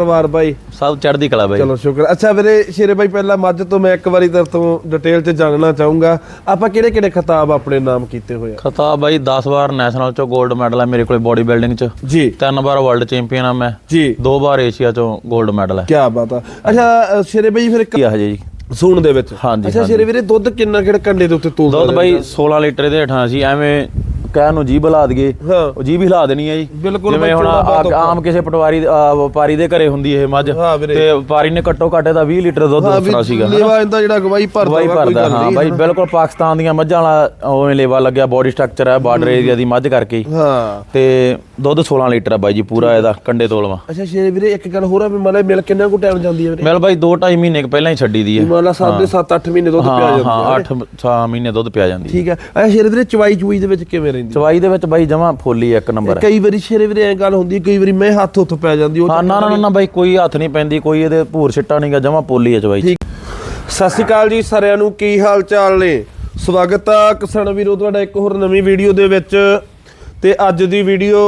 ਪਰਿਵਾਰ ਬਾਈ। ਸਭ ਚੜ੍ਹਦੀ ਕਲਾ ਬਾਈ। ਚਲੋ ਸ਼ੁਕਰ। ਅੱਛਾ ਵੀਰੇ ਸ਼ੇਰੇ ਬਾਈ ਪਹਿਲਾਂ ਮੱਝ ਤੋਂ ਮੈਂ ਇੱਕ ਵਾਰੀ ਤੇਰੇ ਤੋਂ ਡਿਟੇਲ 'ਚ ਜਾਣਨਾ ਚਾਹੂੰਗਾ। ਆਪਾਂ ਕਿਹੜੇ ਕਿਹੜੇ ਖਿਤਾਬ ਆਪਣੇ ਨਾਮ ਕੀਤੇ ਹੋਏ ਆ? ਖਤਾਬ ਬਾਈ 10 ਵਾਰ ਨੈਸ਼ਨਲ ਚੋਂ 골ਡ ਮੈਡਲ ਹੈ ਮੇਰੇ ਕੋਲੇ ਬੋਡੀ ਬਿਲਡਿੰਗ ਚ। ਜੀ। ਤਿੰਨ ਵਾਰ ਵਰਲਡ ਚੈਂਪੀਅਨ ਆ ਮੈਂ। ਜੀ। ਦੋ ਵਾਰ ਏਸ਼ੀਆ ਚੋਂ 골ਡ ਮੈਡਲ ਹੈ ਕੀ ਬਾਤ ਆ। ਅੱਛਾ ਸ਼ੇਰੇ ਬਾਈ ਫਿਰ ਕੀ ਆ ਹਜੇ ਜੀ? ਸੂਣ ਦੇ ਵਿੱਚ। ਹਾਂਜੀ, ਅੱਛਾ ਸ਼ੇਰੇ ਵੀਰੇ ਦੁੱਧ ਕਿੰਨਾ ਕਿਹੜਾ ਕੰਡੇ ਦੇ ਉੱਤੇ ਤੋਲ ਦੁੱਧ ਬਾਈ 16 ਲੀਟਰ ਦੇ ਹੇਠਾਂ ਸੀ ਐਵੇਂ ਕਹਿਣ ਨੂੰ ਜੀਭ ਹਿਲਾ ਦਈਏ ਉਹ ਜੀਭ ਹਿਲਾ ਦੇਣੀ ਹੈ ਜੀ ਜਿਵੇਂ ਹੁਣ ਆਮ ਕਿਸੇ ਪਟਵਾਰੀ ਵਪਾਰੀ ਦੇ ਘਰੇ ਹੁੰਦੀ ਇਹ ਮੱਝ। ਤੇ ਵਪਾਰੀ ਨੇ ਘੱਟੋ ਘੱਟ ਇਹਦਾ 20 ਲੀਟਰ ਦੁੱਧ ਦੱਸਣਾ ਸੀਗਾ। ਲੇਵਾ ਇਹਦਾ ਜਿਹੜਾ ਗਵਾਈ ਭਰਦਾ ਕੋਈ ਗੱਲ ਹਾਂ। ਬਾਈ ਬਿਲਕੁਲ ਪਾਕਿਸਤਾਨ ਦੀਆਂ ਮੱਝਾਂ ਵਾਲਾ ਉਵੇਂ ਲੇਵਾ ਲੱਗਿਆ ਬੋਡੀ ਸਟਰਕਚਰ ਹੈ ਬਾਰਡਰ ਏਰੀਆ ਦੀ ਮੱਝ ਕਰਕੇ। ਹਾਂ ਤੇ ਦੁੱਧ 16 ਲੀਟਰ ਆ ਬਾਈ ਜੀ ਪੂਰਾ ਇਹਦਾ ਕੰਡੇ ਤੋਲਵਾ ਅੱਛਾ ਸ਼ੇਰੇ ਵੀਰੇ ਇੱਕ ਗੱਲ ਹੋਰ ਆ ਵੀ ਮਤਲਬ ਮਿਲ ਕਿੰਨਾ ਕੁ ਟਾਈਮ ਜਾਂਦੀ ਹੈ ਵੀਰੇ? ਮਿਲ ਬਾਈ 2.5 ਮਹੀਨੇ ਕੁ ਪਹਿਲਾਂ ਹੀ ਛੱਡੀ ਦੀ ਹੈ। ਮਤਲਬ 7 8 ਮਹੀਨੇ ਦੁੱਧ ਪਿਆ ਹਾਂ ਜਾਂਦਾ ਹਾਂ 8 6 ਮਹੀਨੇ ਦੁੱਧ ਪਿਆ ਜਾਂਦੀ ਹੈ। ਠੀਕ ਹੈ ਅੱਛਾ ਸ਼ੇਰੇ ਵੀਰੇ ਚਵਾਈ ਚੂਈ ਦੇ ਵਿੱਚ ਕਿਵੇਂ ਰਹਿੰਦੀ ਚਵਾਈ ਦੇ ਵਿੱਚ ਬਾਈ ਜਮਾ ਫੋਲੀ ਇੱਕ ਨੰਬਰ ਹੈ ਕਈ ਵਾਰੀ ਸ਼ੇਰੇ ਵੀਰੇ ਐ ਗੱਲ ਹੁੰਦੀ ਹੈ, ਕਈ ਵਾਰੀ ਮੈਂ ਹੱਥ ਉੱਥ ਪੈ ਜਾਂਦੀ ਉਹ ਹਾਂ ਨਾ ਨਾ ਨਾ ਬਾਈ ਕੋਈ ਹੱਥ ਨਹੀਂ ਪੈਂਦੀ ਕੋਈ ਇਹਦੇ ਭੂਰ ਛਿੱਟਾ ਨਹੀਂਗਾ ਜਮਾ ਪੋਲੀ ਹੈ ਚਵਾਈ 'ਚ। ਸਤਿ ਸ਼੍ਰੀ ਅਕਾਲ ਜੀ ਸਾਰਿਆਂ ਨੂੰ ਕੀ ਹਾਲ ਚਾਲ ਨੇ? ਸਵਾਗਤ ਆ ਕਿਸਾਨ ਵੀਰੋ ਤੁਹਾਡਾ ਇੱਕ ਹੋਰ ਨਵੀਂ ਵੀਡੀਓ ਦੇ ਵਿੱਚ। ਤੇ ਅੱਜ ਦੀ ਵੀਡੀਓ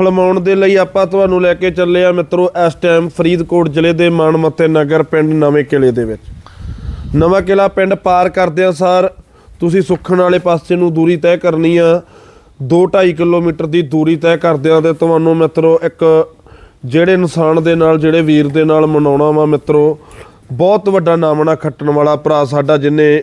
ਫਿਲਮਾਉਣ ਦੇ ਲਈ ਆਪਾਂ ਤੁਹਾਨੂੰ ਲੈ ਕੇ ਚੱਲੇ ਆ ਮਿੱਤਰੋ, ਇਸ ਟਾਈਮ ਫਰੀਦਕੋਟ ਜ਼ਿਲ੍ਹੇ ਦੇ ਮਾਨਮੱਤੇ ਨਗਰ ਪਿੰਡ ਨਵੇਂ ਕਿਲੇ ਦੇ ਵਿੱਚ। ਨਵਾਂ ਕਿਲਾ ਪਿੰਡ ਪਾਰ ਕਰਦਿਆਂ ਸਾਰ। ਤੁਸੀਂ ਸੁੱਖਣ ਵਾਲੇ ਪਾਸੇ ਨੂੰ ਦੂਰੀ ਤੈਅ ਕਰਨੀ ਆ। 2.5 ਕਿਲੋਮੀਟਰ ਦੀ ਦੂਰੀ ਤੈਅ ਕਰਦਿਆਂ ਤੇ ਤੁਹਾਨੂੰ ਮਿੱਤਰੋ, ਇੱਕ ਜਿਹੜੇ ਇਨਸਾਨ ਦੇ ਨਾਲ, ਜਿਹੜੇ ਵੀਰ ਦੇ ਨਾਲ ਮਨਾਉਣਾ ਵਾ ਮਿੱਤਰੋ, ਬਹੁਤ ਵੱਡਾ ਨਾਮਣਾ ਖੱਟਣ ਵਾਲਾ ਭਰਾ ਸਾਡਾ, ਜਿਨੇ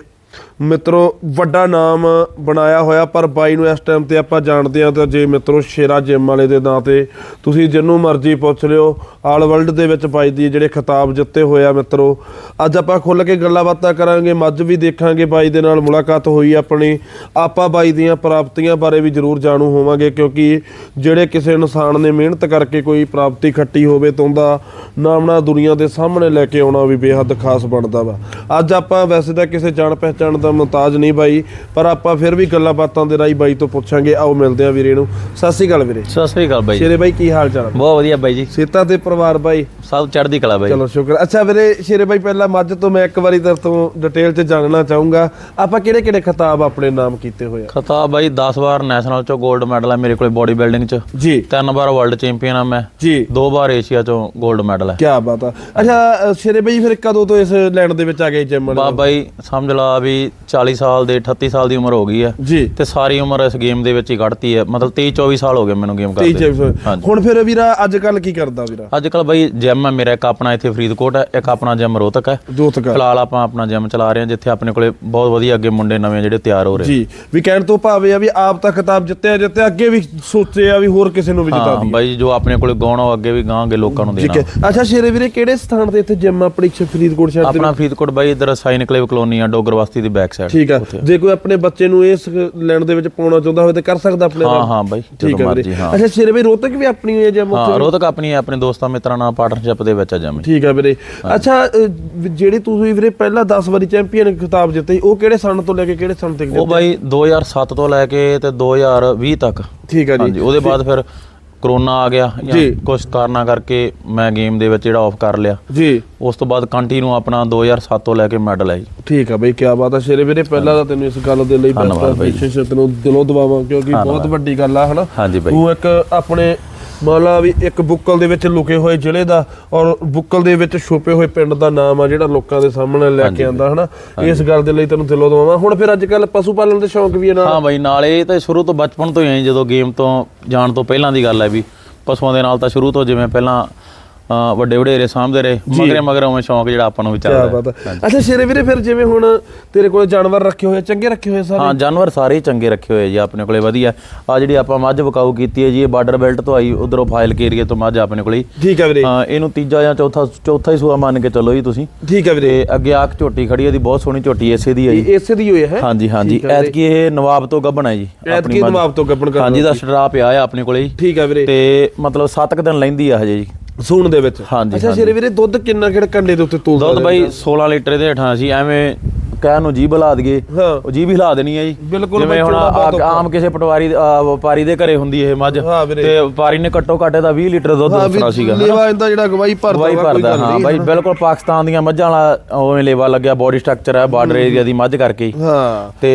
ਮਿੱਤਰੋ, ਵੱਡਾ ਨਾਮ ਬਣਾਇਆ ਹੋਇਆ, ਪਰ ਬਾਈ ਨੂੰ ਇਸ ਟਾਈਮ ਤੇ ਆਪਾਂ ਜਾਣਦੇ ਆ ਤਾਂ ਜੇ ਮਿੱਤਰੋ ਸ਼ੇਰਾ ਜਿਮ ਵਾਲੇ ਦੇ ਨਾਂ ਤੇ ਤੁਸੀਂ ਜਿੰਨੂੰ ਮਰਜ਼ੀ ਪੁੱਛ ਲਿਓ, ਆਲ ਵਰਲਡ ਦੇ ਵਿੱਚ ਬਾਈ ਦੀ ਜਿਹੜੇ ਖਿਤਾਬ ਜਿੱਤੇ ਹੋਇਆ ਮਿੱਤਰੋ, ਅੱਜ ਆਪਾਂ ਖੁੱਲ ਕੇ ਗੱਲਾਂ ਬਾਤਾਂ ਕਰਾਂਗੇ, ਮੱਝ ਵੀ ਦੇਖਾਂਗੇ ਬਾਈ ਦੇ ਨਾਲ ਮੁਲਾਕਾਤ ਹੋਈ ਆਪਣੀ, ਆਪਾਂ ਬਾਈ ਦੀਆਂ ਪ੍ਰਾਪਤੀਆਂ ਬਾਰੇ ਵੀ ਜ਼ਰੂਰ ਜਾਣੂ ਹੋਵਾਂਗੇ, ਕਿਉਂਕਿ ਜਿਹੜੇ ਕਿਸੇ ਇਨਸਾਨ ਨੇ ਮਿਹਨਤ ਕਰਕੇ ਕੋਈ ਪ੍ਰਾਪਤੀ ਖੱਟੀ ਹੋਵੇ ਤਾਂ ਉਹਦਾ ਨਾਮਣਾ ਦੁਨੀਆ ਦੇ ਸਾਹਮਣੇ ਲੈ ਕੇ ਆਉਣਾ ਵੀ ਬੇਹੱਦ ਖਾਸ ਬਣਦਾ ਵਾ। ਅੱਜ ਆਪਾਂ ਵੈਸੇ ਤਾਂ ਕਿਸੇ ਜਾਣ ਪਹਿਚਾਣ ਦਾ ਮੁਹਤਾਜ ਨਹੀਂ ਬਾਈ ਪਰ ਆਪਾਂ ਫਿਰ ਵੀ ਗੱਲਾਂ ਬਾਤਾਂ ਦੇ ਰਾਹੀਂ ਬਾਈ ਤੋਂ ਪੁੱਛਾਂਗੇ। ਆਓ ਮਿਲਦੇ ਆ ਵੀਰੇ ਨੂੰ। ਸਤਿ ਸ਼੍ਰੀ ਅਕਾਲ ਵੀਰੇ। ਸਤਿ ਸ੍ਰੀ ਅਕਾਲ ਬਾਈ ਸ਼ੇਰੇ ਬਾਈ ਕੀ ਹਾਲ ਚਾਲ? ਬਹੁਤ ਵਧੀਆ ਬਾਈ ਜੀ। ਸੇਤਾ ਤੇ ਪਰਿਵਾਰ ਬਾਈ। ਸਭ ਚੜ੍ਹਦੀ ਕਲਾ ਬਾਈ। ਚਲੋ ਸ਼ੁਕਰ ਅੱਛਾ ਵੀਰੇ ਸ਼ੇਰੇ ਬਾਈ ਪਹਿਲਾਂ ਮੱਝ ਤੋਂ ਮੈਂ ਇੱਕ ਵਾਰੀ ਤੇਰੇ ਤੋਂ ਡਿਟੇਲ 'ਚ ਜਾਣਨਾ ਚਾਹੂੰਗਾ। ਆਪਾਂ ਕਿਹੜੇ ਕਿਹੜੇ ਖਿਤਾਬ ਆਪਣੇ ਨਾਮ ਕੀਤੇ ਹੋਏ ਆ? ਖਤਾਬ ਬਾਈ 10 ਵਾਰ ਨੈਸ਼ਨਲ ਚੋਂ 골ਡ ਮੈਡਲ ਹੈ ਮੇਰੇ ਕੋਲੇ ਬੋਡੀ ਬਿਲਡਿੰਗ ਚ। ਜੀ। ਤਿੰਨ ਵਾਰ ਵਰਲਡ ਚੈਂਪੀਅਨ ਆ ਮੈਂ। ਜੀ। ਦੋ ਵਾਰ ਏਸ਼ੀਆ ਚੋਂ 골ਡ ਮੈਡਲ ਹੈ। ਕੀ ਬਾਤ ਆ। ਅੱਛਾ ਸ਼ੇਰੇ ਬਾਈ ਫਿਰ ਕਦੋਂ ਤੋਂ ਇਸ ਲੈਂਡ ਦੇ ਵਿੱਚ ਆ ਗਏ ਜਿਮ ਵਾਲੇ? ਬਾਬਾ ਜੀ ਸਮਝ ਲਾ ਵੀ 40 ਸਾਲ ਦੇ 38 ਸਾਲ ਦੀ ਉਮਰ ਹੋ ਗਈ ਹੈ। ਜੀ। ਤੇ ਸਾਰੀ ਉਮਰ ਇਸ ਗੇਮ ਦੇ ਵਿੱਚ ਹੀ ਕੱਢਤੀ ਹੈ। ਮਤਲਬ 23 24 ਸਾਲ ਹੋ ਗਏ ਮੈਨੂੰ ਗੇਮ ਕਰਦੇ ਚੌਵੀ ਹਾਂਜੀ। ਹੁਣ ਫਿਰ ਵੀਰਾ ਅੱਜ ਕੱਲ ਕੀ ਕਰਦਾ ਵੀਰਾ? ਅੱਜ ਕੱਲ ਬਾਈ ਜਿਮ ਹੈ ਮੇਰਾ ਇੱਕ ਆਪਣਾ ਇੱਥੇ ਫਰੀਦਕੋਟ ਹੈ ਇੱਕ ਆਪਣਾ ਜਿਮ ਰੋਹਤਕ ਹੈ ਦੋਸਤ ਕਰ ਫਿਲਹਾਲ ਆਪਾਂ ਆਪਣਾ ਜਿਮ ਚਲਾ ਰਹੇ ਹਾਂ ਜਿੱਥੇ ਆਪਣੇ ਕੋਲੇ ਬਹੁਤ ਵਧੀਆ ਅੱਗੇ ਮੁੰਡੇ ਨਵੇਂ ਜਿਹੜੇ ਤਿਆਰ ਹੋ ਰਹੇ ਜੀ ਵੀ ਕਹਿਣ ਤੋਂ ਭਾਵੇਂ ਆ ਵੀ ਆਪ ਤਾਂ ਖਿਤਾਬ ਜਿੱਤਿਆ ਜਿੱਤਿਆ ਅੱਗੇ ਵੀ ਸੋਚੇ ਆ ਵੀ ਹੋਰ ਕਿਸੇ ਨੂੰ ਵੀ ਜਿਤਾ ਹਾਂ ਦੀ ਬਾਈ ਜੋ ਆਪਣੇ ਕੋਲੇ ਗਾਉਣਾ ਉਹ ਅੱਗੇ ਵੀ ਗਾਂਗੇ ਲੋਕਾਂ ਨੂੰ ਠੀਕ ਦੇਣਾ। ਹੈ ਅੱਛਾ ਸ਼ੇਰੇ ਵੀਰੇ ਕਿਹੜੇ ਸਥਾਨ ਤੇ ਇੱਥੇ ਜਿਮ ਆਪਣੀ ਇੱਥੇ ਫਰੀਦਕੋਟ ਸ਼ਹਿਰ ਦੇ ਆਪਣਾ ਫਰੀਦਕੋਟ ਬਾਈ ਇਧਰ ਸਾਈਨਕਲੇਵ ਕਲੋਨੀ ਆ ਡੋਗਰਵਾਸਤੀ ਦੀ ਬੈਕ ਸਾਈਡ ਠੀਕ ਆ। ਜੇ ਕੋਈ ਆਪਣੇ ਬੱਚੇ ਨੂੰ ਇਸ ਲੈਂਡ ਦੇ ਵਿੱਚ ਪਾਉਣਾ ਚਾਹੁੰਦਾ ਹੋਵੇ ਤਾਂ ਕਰ ਸਕਦਾ ਆਪਣੇ ਹਾਂ ਨਾਲ? ਹਾਂ ਬਾਈ ਠੀਕ ਜਦੋਂ ਹੈ ਮਰਜ਼ੀ ਹਾਂ। ਅੱਛਾ ਸ਼ੇਰੇ ਵੀਰੇ ਰੋਤਕ ਵੀ ਆਪਣੀ ਹੈ ਜਿਮ ਹਾਂ ਰੋਹਤਕ ਆਪਣੀ ਹੈ, ਆਪਣੇ ਦੋਸਤਾਂ ਮਿੱਤਰਾਂ ਨਾਲ ਪਾਰਟਨਰਸ਼ਿਪ ਦੇ ਵਿੱਚ ਆ ਜਮੀ। ਠੀਕ ਆ ਵੀਰੇ। ਅੱਛਾ ਜਿਹੜੀ ਤੁਸੀਂ ਵੀਰੇ ਪਹਿਲਾਂ 10 ਵਾਰੀ ਚੈਂਪੀਅਨ ਖਿਤਾਬ ਜਿੱਤੇ ਉਹ ਕਿਹੜੇ ਸਨ ਤੋਂ ਲੈ ਕੇ ਕਿਹੜੇ ਸਨ ਤੱਕ ਉਹ ਬਾਈ 2007 ਤੋਂ ਲੈ ਕੇ ਤੇ 2020 ਤੱਕ। ਠੀਕ ਆ ਜੀ। ਹਾਂਜੀ ਉਹਦੇ ਬਾਅਦ ਫਿਰ ਕਰੋਨਾ ਆ ਗਿਆ ਜਾਂ। ਕੁਝ ਕਾਰਨਾਂ ਕਰਕੇ ਮੈਂ ਗੇਮ ਦੇ ਵਿੱਚ ਜਿਹੜਾ ਆਫ ਕਰ ਲਿਆ। ਜੀ। ਉਸ ਤੋਂ ਬਾਅਦ ਕੰਟੀਨਿਊ ਆਪਣਾ 2007 ਤੋਂ ਲੈ ਕੇ ਮੈਡਲ ਹੈ ਜੀ ਠੀਕ ਆ ਬਈ ਕੀ ਬਾਤ ਆ ਸ਼ੇਰੇ ਵੀਰੇ। ਪਹਿਲਾਂ ਤਾਂ ਤੈਨੂੰ ਇਸ ਗੱਲ ਦੇ ਲਈ ਬੈਸਟ। ਐਪਰੀਸ਼ੀਏਸ਼ਨ ਤੈਨੂੰ ਦਿਲੋਂ ਦਵਾਵਾਂ ਕਿਉਂਕਿ ਬਹੁਤ ਵੱਡੀ ਗੱਲ ਆ ਹਨਾ? ਹਾਂਜੀ ਬਾਈ। ਤੂੰ ਇੱਕ ਆਪਣੇ ਮੰਨ ਲਾ ਵੀ ਇੱਕ ਬੁੱਕਲ ਦੇ ਵਿੱਚ ਲੁਕੇ ਹੋਏ ਜ਼ਿਲ੍ਹੇ ਦਾ ਔਰ ਬੁੱਕਲ ਦੇ ਵਿੱਚ ਛੁਪੇ ਹੋਏ ਪਿੰਡ ਦਾ ਨਾਮ ਆ ਜਿਹੜਾ ਲੋਕਾਂ ਦੇ ਸਾਹਮਣੇ ਲੈ ਕੇ ਆਂਦਾ ਹਨਾ? ਇਸ ਗੱਲ ਦੇ ਲਈ ਤੈਨੂੰ ਦਿਲੋਂ ਦਵਾਵਾਂ ਹੁਣ ਫਿਰ ਅੱਜ ਕੱਲ ਪਸ਼ੂ ਪਾਲਣ ਦੇ ਸ਼ੌਂਕ ਵੀ ਹੈ ਨਾਲ? ਹਾਂ ਬਾਈ ਨਾਲੇ ਇਹ ਤਾਂ ਸ਼ੁਰੂ ਤੋਂ ਬਚਪਨ ਤੋਂ ਹੀ ਆਈ ਜਦੋਂ ਗੇਮ ਤੋਂ ਜਾਣ ਤੋਂ ਪਹਿਲਾਂ ਦੀ ਗੱਲ ਹੈ ਵੀ ਪਸ਼ੂਆਂ ਦੇ ਨਾਲ ਤਾਂ ਸ਼ੁਰੂ ਤੋਂ ਜਿਵੇਂ ਪਹਿਲਾਂ ਵੱਡੇ ਵਡੇਰੇ ਸਾਂਭਦੇ ਰਹੇ। ਮਗਰੇ ਮਗਰ ਉਵੇਂ ਸ਼ੌਂਕ ਜਿਹੜਾ ਆਪਾਂ ਨੂੰ ਵੀ ਬਾਤ ਅੱਛਾ ਸ਼ੇਰੇ ਵੀਰੇ ਫਿਰ ਜਿਵੇਂ ਹੁਣ ਤੇਰੇ ਕੋਲ ਜਾਨਵਰ ਰੱਖੇ ਹੋਏ ਚੰਗੇ ਰੱਖੇ ਹੋਏ ਸਾਰੇ? ਹਾਂ ਜਾਨਵਰ ਸਾਰੇ ਹੀ ਚੰਗੇ ਰੱਖੇ ਹੋਏ ਜੀ ਆਪਣੇ ਕੋਲੇ ਵਧੀਆ। ਆ ਜਿਹੜੀ ਆਪਾਂ ਮੱਝ ਵਕਾਊ ਕੀਤੀ ਹੈ ਜੀ ਇਹ ਬਾਰਡਰ ਬੈਲਟ ਤੋਂ ਆਈ ਉਧਰੋਂ ਫਾਈਲ ਕੇ ਏਰੀਏ ਤੋਂ ਮੱਝ ਆਪਣੇ ਕੋਲੇ। ਹੀ। ਠੀਕ ਆ ਵੀਰੇ। ਹਾਂ ਇਹਨੂੰ ਤੀਜਾ ਜਾਂ ਚੌਥਾ ਚੌਥਾ ਹੀ ਸੂਆ ਮੰਨ ਕੇ ਚੱਲੋ ਜੀ ਤੁਸੀਂ। ਠੀਕ ਆ ਵੀਰੇ। ਤੇ ਅੱਗੇ ਆਕ ਝੋਟੀ ਖੜੀ ਹੈ ਦੀ ਬਹੁਤ ਸੋਹਣੀ ਝੋਟੀ ਇਸੇ ਦੀ ਹੈ ਜੀ। ਇਸੇ ਦੀ ਹੋਈ ਹੈ? ਹਾਂਜੀ ਹਾਂਜੀ। ਐਤਕੀ ਇਹ ਨਵਾਬ ਤੋਂ ਗੱਭਣ ਹੈ ਜੀ ਐਤਕੀ। ਨਵਾਬ ਤੋਂ ਗੱਬਣ ਕਰ ਹਾਂਜੀ ਦਾ ਸਟਰਾ ਪਿਆ ਆ ਆਪਣੇ ਕੋਲੇ। ਜੀ ਠੀਕ ਆ ਵੀਰੇ। ਤੇ ਮਤਲਬ 7 ਕੁ ਦਿਨ ਲੈਂਦੀ ਆ ਹਜੇ ਜੀ। ਸੂਣ ਦੇ ਵਿੱਚ? ਹਾਂਜੀ, ਅੱਛਾ ਸ਼ੇਰੇ ਵੀਰੇ ਦੁੱਧ ਕਿੰਨਾ ਕਿਹੜਾ ਕੰਡੇ ਦੇ ਉੱਤੇ ਤੋਲਦਾ ਦੁੱਧ ਬਾਈ 16 ਲੀਟਰ ਦੇ ਹੇਠਾਂ ਸੀ ਐਵੇਂ ਕਹਿਣ ਨੂੰ ਜੀਭ ਹਿਲਾ ਦਈਏ ਹਾਂ। ਉਹ ਜੀਭ ਹਿਲਾ ਦੇਣੀ ਹੈ ਜੀ। ਬਿਲਕੁਲ ਜਿਵੇਂ ਹੁਣ ਦਾ ਆਮ ਕਿਸੇ ਪਟਵਾਰੀ ਵਪਾਰੀ ਦੇ ਘਰੇ ਹੁੰਦੀ ਇਹ ਮੱਝ ਹਾਂ। ਤੇ ਵਪਾਰੀ ਨੇ ਘੱਟੋ ਘੱਟ ਇਹਦਾ 20 ਲੀਟਰ ਦੁੱਧ ਦੱਸਣਾ ਸੀਗਾ। ਲੇਵਾ ਇਹਦਾ ਜਿਹੜਾ ਗਵਾਈ ਭਰਦਾ ਕੋਈ ਭਰਦਾ ਗੱਲ ਹਾਂ। ਬਾਈ ਬਿਲਕੁਲ ਪਾਕਿਸਤਾਨ ਦੀਆਂ ਮੱਝਾਂ ਵਾਲਾ ਉਵੇਂ ਲੇਵਾ ਲੱਗਿਆ ਬੋਡੀ ਸਟਰਕਚਰ ਹੈ ਬਾਰਡਰ ਏਰੀਆ ਦੀ ਮੱਝ ਕਰਕੇ। ਹੀ। ਹਾਂ ਤੇ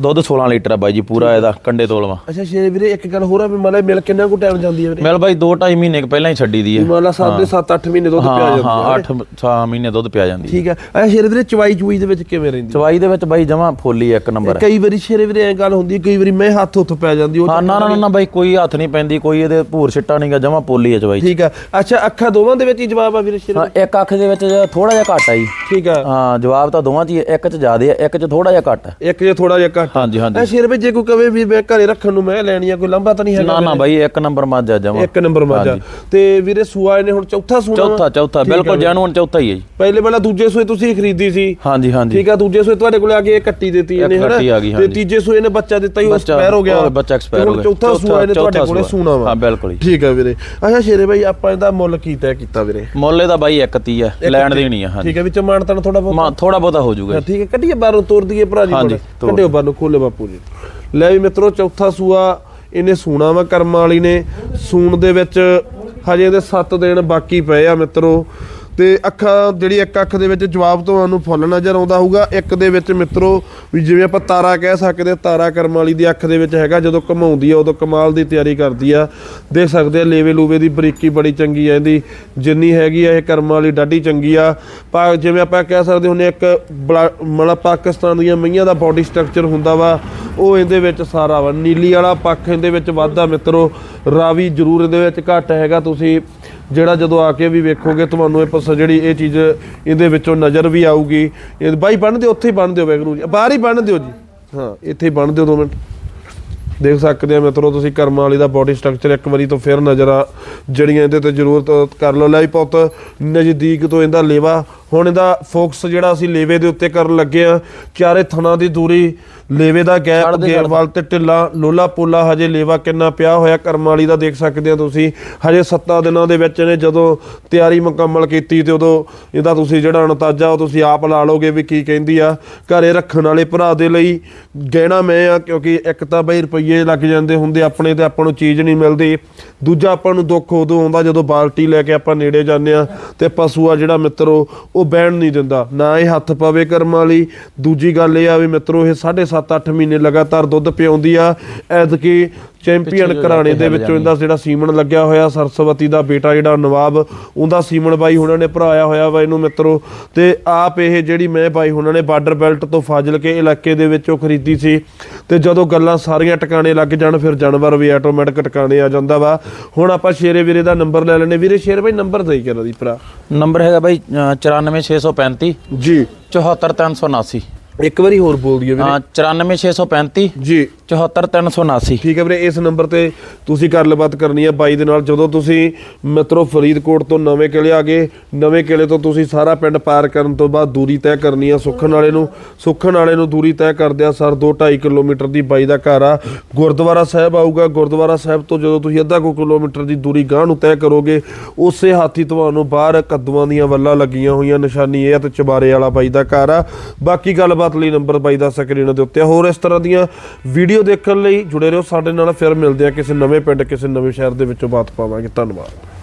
ਦੁੱਧ 16 ਲੀਟਰ ਆ ਬਾਈ ਜੀ ਪੂਰਾ ਇਹਦਾ ਕੰਡੇ ਤੋਲਵਾ ਅੱਛਾ ਸ਼ੇਰੇ ਵੀਰੇ ਇੱਕ ਗੱਲ ਹੋਰ ਆ ਵੀ ਮਤਲਬ ਮਿਲ ਕਿੰਨਾ ਕੁ ਟਾਈਮ ਜਾਂਦੀ ਹੈ ਵੀਰੇ? ਮਿਲ ਬਾਈ 2.5 ਮਹੀਨੇ ਪਹਿਲਾਂ ਹੀ ਛੱਡੀ ਦੀ ਹੈ। ਮੰਨ ਲਾ 7 7 8 ਮਹੀਨੇ ਦੁੱਧ ਪਿਆ ਹਾਂ ਜਾਂਦਾ ਹਾਂ 8 6 ਮਹੀਨੇ ਦੁੱਧ ਪਿਆ ਜਾਂਦੀ ਹੈ। ਠੀਕ ਹੈ। ਅੱਛਾ ਸ਼ੇਰੇ ਵੀਰੇ ਚਵਾਈ ਚੂਈ ਦੇ ਵਿੱਚ ਕਿਵੇਂ ਰਹਿੰਦੀ ਚਵਾਈ ਦੇ ਵਿੱਚ ਬਾਈ ਜਮਾ ਫੋਲੀ ਇੱਕ ਨੰਬਰ। ਹੈ ਕਈ ਵਾਰੀ ਸ਼ੇਰੇ ਵੀਰੇ ਐ ਗੱਲ ਹੁੰਦੀ ਹੈ, ਕਈ ਵਾਰੀ ਮੈਂ ਹੱਥ ਉੱਥ ਪੈ ਜਾਂਦੀ ਉਹ ਹਾਂ ਨਾ ਨਾ ਨਾ ਬਾਈ ਕੋਈ ਹੱਥ ਨਹੀਂ ਪੈਂਦੀ ਕੋਈ ਇਹਦੇ ਭੂਰ ਛਿੱਟਾ ਨਹੀਂਗਾ ਜਮਾ ਪੋਲੀ ਹੈ ਚਵਾਈ 'ਚ। ਠੀਕ ਹੈ ਅੱਛਾ ਅੱਖਾਂ ਦੋਵਾਂ ਦੇ ਵਿੱਚ ਹੀ ਜਵਾਬ ਆ ਵੀਰੇ ਸ਼ੇਰੇ ਹਾਂ ਇੱਕ ਅੱਖ ਦੇ ਵਿੱਚ ਥੋੜਾ ਜਿਹਾ ਘੱਟ ਆ ਜੀ। ਠੀਕ ਹੈ ਹਾਂ ਜਵਾਬ ਤਾਂ ਦੋਵਾਂ 'ਚ ਹੀ ਹੈ, ਇੱਕ 'ਚ ਜ਼ਿਆਦੇ ਆ ਇੱਕ 'ਚ ਥੋੜਾ ਜਿਹਾ ਘੱਟ ਹੈ ਇੱਕ ਜੇ ਥੋੜਾ ਜਿਹਾ ਘੱਟ ਹਾਂਜੀ ਹਾਂਜੀ। ਐ ਸ਼ੇਰ ਵੀ ਜੇ ਕੋਈ ਕਵੇ ਵੀ ਮੈਂ ਘਰੇ ਰੱਖਣ ਨੂੰ ਮੈਂ ਲੈਣੀ ਆ ਕੋਈ ਲੰਬਾ ਤਾਂ ਨਹੀਂ ਹੈਗਾ ਨਾ ਨਾ ਬਾਈ ਇੱਕ ਨੰਬਰ ਮੱਝ ਆ ਜਮਾ। ਇੱਕ ਨੰਬਰ ਮਾਜਾ ਤੇ ਵੀਰੇ ਸੂਆ ਇਹਨੇ ਹੁਣ ਚੌਥਾ ਸੂਣਾ? ਚੌਥਾ ਚੌਥਾ ਬਿਲਕੁਲ ਜੈਨੂਨ ਚੌਥਾ ਹੀ ਹੈ ਜੀ। ਪਹਿਲੇ ਵਾਲਾ ਦੂਜੇ ਸੂਏ ਤੁਸੀਂ ਖਰੀਦੀ ਸੀ। ਹਾਂਜੀ ਹਾਂਜੀ। ਠੀਕ ਆ ਦੂਜੇ ਸੂਏ ਤੁਹਾਡੇ ਕੋਲ ਆ ਕੇ ਇਹ ਕੱਟੀ ਦਿੱਤੀ ਇਹਨੇ ਹਨਾ? ਆ ਤੇ। ਤੀਜੇ ਸੂਏ ਨੇ ਬੱਚਾ ਦਿੱਤਾ ਹੀ ਉਹ ਐਕਸਪਾਇਰ ਹੋ ਗਿਆ। ਬੱਚਾ ਹੁਣ ਹੋ ਗਿਆ। ਚੌਥਾ ਸੂਆ ਇਹਨੇ ਤੁਹਾਡੇ ਕੋਲੇ। ਸੂਣਾ ਵਾ। ਹਾਂ, ਬਿਲਕੁਲ। ਠੀਕ ਆ ਵੀਰੇ। ਅੱਛਾ ਸ਼ੇਰੇ ਭਾਈ ਆਪਾਂ ਇਹਦਾ ਮੁੱਲ ਕੀ ਤੈਅ ਕੀਤਾ ਵੀਰੇ? ਮੁੱਲ ਇਹਦਾ ਬਾਈ ਇੱਕ ਤੀ ਹੈ ਲੈਣ ਦੇਣੀ ਆ ਹਾਂਜੀ। ਠੀਕ ਹੈ ਵਿੱਚ ਮਾਨਤਨ ਥੋੜਾ ਬਹੁਤ? ਥੋੜਾ ਬਹੁਤਾ ਹੋ ਜਾਊਗਾ ਹਾਂ, ਠੀਕ ਹੈ ਕੱਢੀਏ ਬਾਹਰੋਂ ਤੋਰ ਦਈਏ ਭਰਾ ਜੀ ਕੋਲ। ਕੱਢਿਓ ਬਾਹਰੋਂ ਖੋਲੇ ਬਾਪੂ ਜੀ। ਲੈ ਵੀ ਮਿੱਤਰੋ ਚੌਥਾ ਸੂਆ ਇਹਨੇ ਸੂਣਾ ਵਾ ਕਰਮਾਂ ਵਾਲੀ ਨੇ। ਸੂਣ ਦੇ ਵਿੱਚ ਹਜੇ ਇਹਦੇ 7 ਦਿਨ ਬਾਕੀ ਪਏ ਆ ਮਿੱਤਰੋ। ਤੇ ਅੱਖਾਂ ਜਿਹੜੀ ਇੱਕ ਅੱਖ ਦੇ ਵਿੱਚ ਜਵਾਬ ਤੁਹਾਨੂੰ ਫੁੱਲ ਨਜ਼ਰ ਆਉਂਦਾ ਹੋਊਗਾ। ਇੱਕ ਦੇ ਵਿੱਚ ਮਿੱਤਰੋ ਵੀ ਜਿਵੇਂ ਆਪਾਂ ਤਾਰਾ ਕਹਿ ਸਕਦੇ ਹਾਂ, ਤਾਰਾ ਕਰਮ ਵਾਲੀ ਦੀ ਅੱਖ ਦੇ ਵਿੱਚ ਹੈਗਾ ਜਦੋਂ ਘਮਾਉਂਦੀ ਆ ਉਦੋਂ ਕਮਾਲ ਦੀ ਤਿਆਰੀ ਕਰਦੀ ਆ। ਦੇਖ ਸਕਦੇ ਆ ਲੇਵੇ ਲੂਵੇ ਦੀ ਬਰੀਕੀ ਬੜੀ ਚੰਗੀ ਆ ਇਹਦੀ ਜਿੰਨੀ ਹੈਗੀ ਆ ਇਹ ਕਰਮ ਵਾਲੀ ਡਾਢੀ ਚੰਗੀ ਆ। ਪਾ ਜਿਵੇਂ ਆਪਾਂ ਕਹਿ ਸਕਦੇ ਹੁੰਨੇ ਇੱਕ ਬਲਾ- ਮਤਲਬ ਪਾਕਿਸਤਾਨ ਦੀਆਂ ਮਈਆਂ ਦਾ ਬਾਡੀ ਸਟਰਕਚਰ ਹੁੰਦਾ ਵਾ ਉਹ ਇਹਦੇ ਵਿੱਚ ਸਾਰਾ ਵਾ। ਨੀਲੀ ਵਾਲਾ ਪੱਖ ਇਹਦੇ ਵਿੱਚ ਵੱਧਦਾ ਮਿੱਤਰੋ ਰਾਵੀ ਜ਼ਰੂਰ ਇਹਦੇ ਵਿੱਚ ਘੱਟ ਹੈਗਾ ਤੁਸੀਂ ਜਿਹੜਾ ਜਦੋਂ ਆ ਕੇ ਵੀ ਵੇਖੋਗੇ ਤੁਹਾਨੂੰ ਇਹ ਪਸ ਜਿਹੜੀ ਇਹ ਚੀਜ਼ ਇਹਦੇ ਵਿੱਚੋਂ ਨਜ਼ਰ ਵੀ ਆਊਗੀ। ਇਹ ਬਾਈ ਬੰਨ ਦਿਓ, ਉੱਥੇ ਹੀ ਬੰਨ ਦਿਓ ਵੈਗਰੂ ਜੀ। ਬਾਹਰ ਹੀ ਬੰਨ ਦਿਓ ਜੀ। ਹਾਂ, ਇੱਥੇ ਹੀ ਬੰਨ ਦਿਓ ਦੋ ਮਿੰਟ। ਦੇਖ ਸਕਦੇ ਆ ਮਿੱਤਰੋ ਤੁਸੀਂ ਕਰਮਾਂ ਵਾਲੀ ਦਾ ਬਾਡੀ ਸਟਰਕਚਰ ਇੱਕ ਵਾਰੀ ਤੋਂ ਫਿਰ ਨਜ਼ਰ ਆ ਜਿਹੜੀਆਂ ਇਹਦੇ ਤੇ ਜ਼ਰੂਰਤ ਕਰ ਲਓ। ਲੈ ਪੁੱਤ, ਨਜ਼ਦੀਕ ਤੋਂ ਇਹਦਾ ਲੇਵਾ। ਹੁਣ ਇਹਦਾ ਫੋਕਸ ਜਿਹੜਾ ਅਸੀਂ ਲੇਵੇ ਦੇ ਉੱਤੇ ਕਰਨ ਲੱਗੇ ਆ, ਚਾਰੇ ਥਣਾ ਦੀ ਦੂਰੀ ਲੇਵੇ ਦਾ ਗੈਪ ਛੱਡ ਦੇ, ਗੇਰ ਵੱਲ ਤੇ ਢਿੱਲਾ ਲੋਲਾ ਪੋਲਾ ਹਜੇ ਲੇਵਾ ਕਿੰਨਾ ਪਿਆ ਹੋਇਆ? ਕਰਮਾਂ ਵਾਲੀ ਦਾ ਦੇਖ ਸਕਦੇ ਆ ਤੁਸੀਂ। ਹਜੇ 7 ਦਿਨਾਂ ਦੇ ਵਿੱਚ ਨੇ ਜਦੋਂ ਤਿਆਰੀ ਮੁਕੰਮਲ ਕੀਤੀ ਤੇ ਉਦੋਂ ਇਹਦਾ ਤੁਸੀਂ ਜਿਹੜਾ ਅੰਤਾਜ਼ਾ ਉਹ ਤੁਸੀਂ ਆਪ ਲਾ ਲਓਗੇ ਵੀ ਕੀ ਕਹਿੰਦੀ ਆ। ਘਰੇ ਰੱਖਣ ਵਾਲੇ ਭਰਾ ਦੇ ਲਈ ਗਹਿਣਾ ਮੈਂ ਆ ਕਿਉਂਕਿ ਇੱਕ ਤਾਂ ਬਈ ਰੁਪਈਏ ਲੱਗ ਜਾਂਦੇ ਹੁੰਦੇ ਆਪਣੇ ਤੇ ਆਪਾਂ ਨੂੰ ਚੀਜ਼ ਨਹੀਂ ਮਿਲਦੀ। ਦੂਜਾ ਆਪਾਂ ਨੂੰ ਦੁੱਖ ਉਦੋਂ ਆਉਂਦਾ ਜਦੋਂ ਬਾਲਟੀ ਲੈ ਕੇ ਆਪਾਂ ਨੇੜੇ ਜਾਂਦੇ ਆ ਤੇ ਪਸ਼ੂ ਆ ਜਿਹੜਾ ਮਿੱਤਰੋ ਉਹ ਬਹਿਣ ਨਹੀਂ ਦਿੰਦਾ। ਨਾ ਇਹ ਹੱਥ ਪਵੇ ਕਰਮਾਂ ਵਾਲੀ। ਦੂਜੀ ਗੱਲ ਇਹ ਆ ਵੀ ਮਿੱਤਰੋ ਇਹ 7.5 8 ਮਹੀਨੇ ਲਗਾਤਾਰ ਦੁੱਧ ਪਿਆਉਂਦੀ ਆ। ਐਤਕੀ ਚੈਂਪੀਅਨ ਘਰਾਣੇ ਦੇ ਵਿੱਚੋਂ ਇਹਦਾ ਜਿਹੜਾ ਸੀਮਨ ਲੱਗਿਆ ਹੋਇਆ ਸਰਸਵਤੀ ਦਾ ਬੇਟਾ ਜਿਹੜਾ ਨਵਾਬ ਉਹਦਾ ਸੀਮਨ ਬਾਈ ਹੁਣਾਂ ਨੇ ਭਰਾਇਆ ਹੋਇਆ ਵਾ ਇਹਨੂੰ ਮਿੱਤਰੋ। ਤੇ ਆਪ ਇਹ ਜਿਹੜੀ ਮੈਂ ਬਾਈ ਹੁਣਾਂ ਨੇ ਬਾਰਡਰ ਬੈਲਟ ਤੋਂ ਫਾਜ਼ਿਲ ਕੇ ਇਲਾਕੇ ਦੇ ਵਿੱਚੋਂ ਖਰੀਦੀ ਸੀ। ਤੇ ਜਦੋਂ ਗੱਲਾਂ ਸਾਰੀਆਂ ਟਿਕਾਣੇ ਲੱਗ ਜਾਣ ਫਿਰ ਜਾਨਵਰ ਵੀ ਆਟੋਮੈਟਿਕ ਟਿਕਾਣੇ ਆ ਜਾਂਦਾ ਵਾ। ਹੁਣ ਆਪਾਂ ਸ਼ੇਰੇ ਵੀਰੇ ਦਾ ਨੰਬਰ ਲੈ ਲੈਣੇ ਵੀਰੇ ਸ਼ੇਰ ਬਾਈ ਨੰਬਰ ਦੇਈ ਕਰਾਂ ਦੀ ਭਰਾ। ਨੰਬਰ ਹੈਗਾ ਬਾਈ ਅ, 94635 ਜੀ। 74379 ਇੱਕ ਵਾਰੀ ਹੋਰ ਬੋਲ ਦਈਏ ਵੀਰੇ। ਹਾਂ 94635 ਜੀ। 74379 ਠੀਕ ਹੈ ਵੀਰੇ, ਇਸ ਨੰਬਰ ਤੇ ਤੁਸੀਂ ਗੱਲਬਾਤ ਕਰਨੀ ਹੈ ਬਾਈ ਦੇ ਨਾਲ। ਜਦੋਂ ਤੁਸੀਂ ਮਿੱਤਰੋ ਫਰੀਦਕੋਟ ਤੋਂ ਨਵੇਂ ਕਿਲੇ ਆ ਗਏ, ਨਵੇਂ ਕਿਲੇ ਤੋਂ ਤੁਸੀਂ ਸਾਰਾ ਪਿੰਡ ਪਾਰ ਕਰਨ ਤੋਂ ਬਾਅਦ ਦੂਰੀ ਤੈਅ ਕਰਨੀ ਆ ਸੁਖਣ ਵਾਲੇ ਨੂੰ। ਸੁਖਣ ਵਾਲੇ ਨੂੰ ਦੂਰੀ ਤੈਅ ਕਰਦਿਆਂ ਸਰ 2.5 ਕਿਲੋਮੀਟਰ ਦੀ ਬਾਈ ਦਾ ਘਰ ਆ। ਗੁਰਦੁਆਰਾ ਸਾਹਿਬ ਆਊਗਾ। ਗੁਰਦੁਆਰਾ ਸਾਹਿਬ ਤੋਂ ਜਦੋਂ ਤੁਸੀਂ ਅੱਧਾ ਕੁ ਕਿਲੋਮੀਟਰ ਦੀ ਦੂਰੀ ਗਾਂਹ ਨੂੰ ਤੈਅ ਕਰੋਗੇ, ਉਸੇ ਹਾਥੀ ਤੁਹਾਨੂੰ ਬਾਹਰ ਕੱਦੂਆਂ ਦੀਆਂ ਵੱਲਾਂ ਲੱਗੀਆਂ ਹੋਈਆਂ ਨਿਸ਼ਾਨੀ ਇਹ ਆ ਤੇ ਚਬਾਰੇ ਵਾਲਾ ਬਾਈ ਦਾ ਘਰ ਆ। ਬਾਕੀ ਗੱਲਬਾਤ ਲਈ ਨੰਬਰ ਬਾਈ ਦਾ ਸਕਰੀਨ ਦੇ ਉੱਤੇ ਹੋਰ ਇਸ ਤਰ੍ਹਾਂ ਦੀਆਂ ਵੀਡੀਓ ਵੀਡੀਓ ਦੇਖਣ ਲਈ ਜੁੜੇ ਰਹੋ। ਸਾਡੇ ਨਾਲ ਫਿਰ ਮਿਲਦੇ ਆ ਕਿਸੇ ਨਵੇਂ ਪਿੰਡ, ਕਿਸੇ ਨਵੇਂ ਸ਼ਹਿਰ ਦੇ ਵਿੱਚੋਂ ਬਾਤ ਪਾਵਾਂਗੇ। ਧੰਨਵਾਦ।